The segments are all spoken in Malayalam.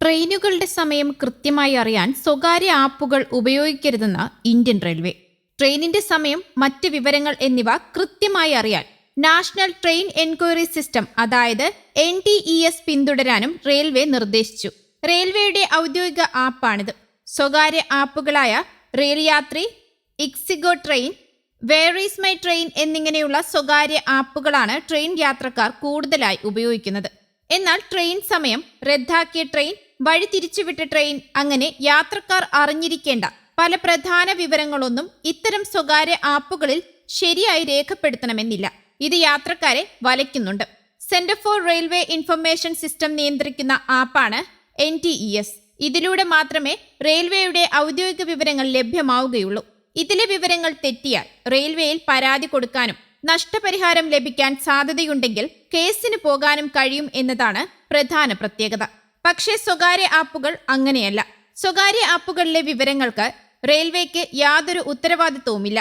ട്രെയിനുകളുടെ സമയം കൃത്യമായി അറിയാൻ സ്വകാര്യ ആപ്പുകൾ ഉപയോഗിക്കരുതെന്ന് ഇന്ത്യൻ റെയിൽവേ. ട്രെയിനിന്റെ സമയം മറ്റ് വിവരങ്ങൾ എന്നിവ കൃത്യമായി അറിയാൻ നാഷണൽ ട്രെയിൻ എൻക്വയറി സിസ്റ്റം അതായത് എൻ ടി ഇ എസ് പിന്തുടരാനും റെയിൽവേ നിർദ്ദേശിച്ചു. റെയിൽവേയുടെ ഔദ്യോഗിക ആപ്പാണിത്. സ്വകാര്യ ആപ്പുകളായ rail Yatri Ixigo train where is my train എന്നിങ്ങനെയുള്ള സ്വകാര്യ ആപ്പുകളാണ് ട്രെയിൻ യാത്രക്കാർ കൂടുതലായി ഉപയോഗിക്കുന്നത്. എന്നാൽ ട്രെയിൻ സമയം റദ്ദാക്കിയ ട്രെയിൻ വഴി തിരിച്ചുവിട്ട ട്രെയിൻ അങ്ങനെ യാത്രക്കാർ അറിഞ്ഞിരിക്കേണ്ട പല പ്രധാന വിവരങ്ങളൊന്നും ഇത്തരം സ്വകാര്യ ആപ്പുകളിൽ ശരിയായി രേഖപ്പെടുത്തണമെന്നില്ല. ഇത് യാത്രക്കാരെ വലയ്ക്കുന്നുണ്ട്. Centre for railway information system നിയന്ത്രിക്കുന്ന ആപ്പാണ് എൻ ടി ഇ എസ് ഇതിലൂടെ മാത്രമേ റെയിൽവേയുടെ ഔദ്യോഗിക വിവരങ്ങൾ ലഭ്യമാവുകയുള്ളൂ. ഇതിലെ വിവരങ്ങൾ തെറ്റിയാൽ റെയിൽവേയിൽ പരാതി കൊടുക്കാനും നഷ്ടപരിഹാരം ലഭിക്കാൻ സാധ്യതയുണ്ടെങ്കിൽ കേസിന് പോകാനും കഴിയും എന്നതാണ് പ്രധാന പ്രത്യേകത. പക്ഷേ സ്വകാര്യ ആപ്പുകൾ അങ്ങനെയല്ല. സ്വകാര്യ ആപ്പുകളിലെ വിവരങ്ങൾക്ക് റെയിൽവേക്ക് യാതൊരു ഉത്തരവാദിത്വവുമില്ല.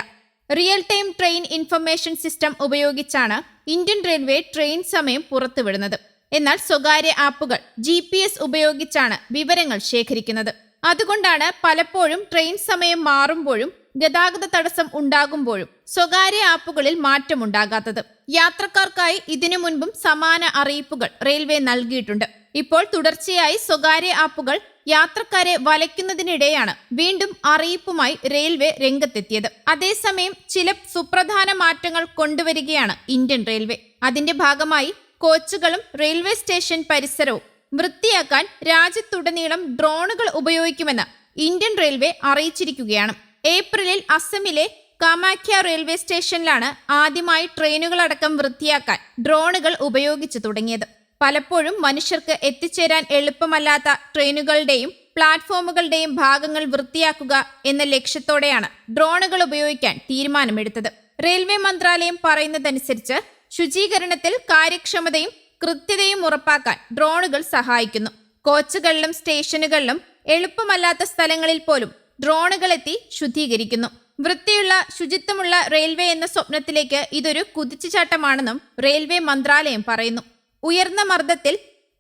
Real time train information system ഉപയോഗിച്ചാണ് ഇന്ത്യൻ റെയിൽവേ ട്രെയിൻ സമയം പുറത്തുവിടുന്നത്. എന്നാൽ സ്വകാര്യ ആപ്പുകൾ ജി ഉപയോഗിച്ചാണ് വിവരങ്ങൾ ശേഖരിക്കുന്നത്. അതുകൊണ്ടാണ് പലപ്പോഴും ട്രെയിൻ സമയം മാറുമ്പോഴും ഗതാഗത തടസ്സം ഉണ്ടാകുമ്പോഴും സ്വകാര്യ ആപ്പുകളിൽ മാറ്റമുണ്ടാകാത്തത്. യാത്രക്കാർക്കായി ഇതിനു മുൻപും സമാന അറിയിപ്പുകൾ റെയിൽവേ നൽകിയിട്ടുണ്ട്. ഇപ്പോൾ തുടർച്ചയായി സ്വകാര്യ ആപ്പുകൾ യാത്രക്കാരെ വലയ്ക്കുന്നതിനിടെയാണ് വീണ്ടും അറിയിപ്പുമായി റെയിൽവേ രംഗത്തെത്തിയത്. അതേസമയം ചില സുപ്രധാന മാറ്റങ്ങൾ കൊണ്ടുവരികയാണ് ഇന്ത്യൻ റെയിൽവേ. അതിന്റെ ഭാഗമായി കോച്ചുകളും റെയിൽവേ സ്റ്റേഷൻ പരിസരവും വൃത്തിയാക്കാൻ രാജ്യത്തുടനീളം ഡ്രോണുകൾ ഉപയോഗിക്കുമെന്ന് ഇന്ത്യൻ റെയിൽവേ അറിയിച്ചിരിക്കുകയാണ്. ഏപ്രിലിൽ അസമിലെ കാമാഖ്യ റെയിൽവേ സ്റ്റേഷനിലാണ് ആദ്യമായി ട്രെയിനുകളടക്കം വൃത്തിയാക്കാൻ ഡ്രോണുകൾ ഉപയോഗിച്ചു തുടങ്ങിയത്. പലപ്പോഴും മനുഷ്യർക്ക് എത്തിച്ചേരാൻ എളുപ്പമല്ലാത്ത ട്രെയിനുകളുടെയും പ്ലാറ്റ്ഫോമുകളുടെയും ഭാഗങ്ങൾ വൃത്തിയാക്കുക എന്ന ലക്ഷ്യത്തോടെയാണ് ഡ്രോണുകൾ ഉപയോഗിക്കാൻ തീരുമാനമെടുത്തത്. റെയിൽവേ മന്ത്രാലയം പറയുന്നതനുസരിച്ച് ശുചീകരണത്തിൽ കാര്യക്ഷമതയും കൃത്യതയും ഉറപ്പാക്കാൻ ഡ്രോണുകൾ സഹായിക്കുന്നു. കോച്ചുകളിലും സ്റ്റേഷനുകളിലും എളുപ്പമല്ലാത്ത സ്ഥലങ്ങളിൽ പോലും ഡ്രോണുകൾ എത്തി ശുദ്ധീകരിക്കുന്നു. വൃത്തിയുള്ള ശുചിത്വമുള്ള റെയിൽവേ എന്ന സ്വപ്നത്തിലേക്ക് ഇതൊരു കുതിച്ചുചാട്ടമാണെന്നും റെയിൽവേ മന്ത്രാലയം പറയുന്നു. ഉയർന്ന മർദ്ദത്തിൽ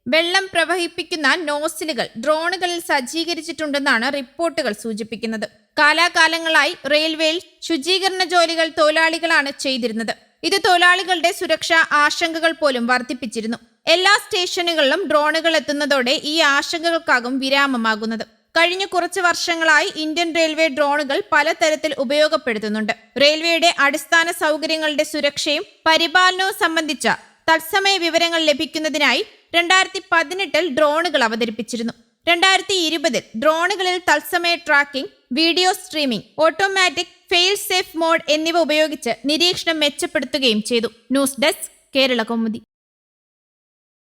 വെള്ളം പ്രവഹിപ്പിക്കുന്ന നോസിലുകൾ ഡ്രോണുകളിൽ സജ്ജീകരിച്ചിട്ടുണ്ടെന്നാണ് റിപ്പോർട്ടുകൾ സൂചിപ്പിക്കുന്നത്. കാലാകാലങ്ങളായി റെയിൽവേയിൽ ശുചീകരണ ജോലികൾ തൊഴിലാളികളാണ് ചെയ്തിരുന്നത്. ഇത് തൊഴിലാളികളുടെ സുരക്ഷാ ആശങ്കകൾ പോലും വർദ്ധിപ്പിച്ചിരുന്നു. എല്ലാ സ്റ്റേഷനുകളിലും ഡ്രോണുകൾ എത്തുന്നതോടെ ഈ ആശങ്കകൾക്കാകും വിരാമമാകുന്നത്. കഴിഞ്ഞ കുറച്ച് വർഷങ്ങളായി ഇന്ത്യൻ റെയിൽവേ ഡ്രോണുകൾ പലതരത്തിൽ ഉപയോഗപ്പെടുത്തുന്നുണ്ട്. റെയിൽവേയുടെ അടിസ്ഥാന സൗകര്യങ്ങളുടെ സുരക്ഷയും പരിപാലനവും സംബന്ധിച്ച തത്സമയ വിവരങ്ങൾ ലഭിക്കുന്നതിനായി രണ്ടായിരത്തി പതിനെട്ടിൽ ഡ്രോണുകൾ അവതരിപ്പിച്ചിരുന്നു. രണ്ടായിരത്തി ഇരുപതിൽ ഡ്രോണുകളിൽ തത്സമയ tracking video streaming automatic fail safe mode എന്നിവ ഉപയോഗിച്ച് നിരീക്ഷണം മെച്ചപ്പെടുത്തുകയും ചെയ്തു. News desk Kerala Kaumudi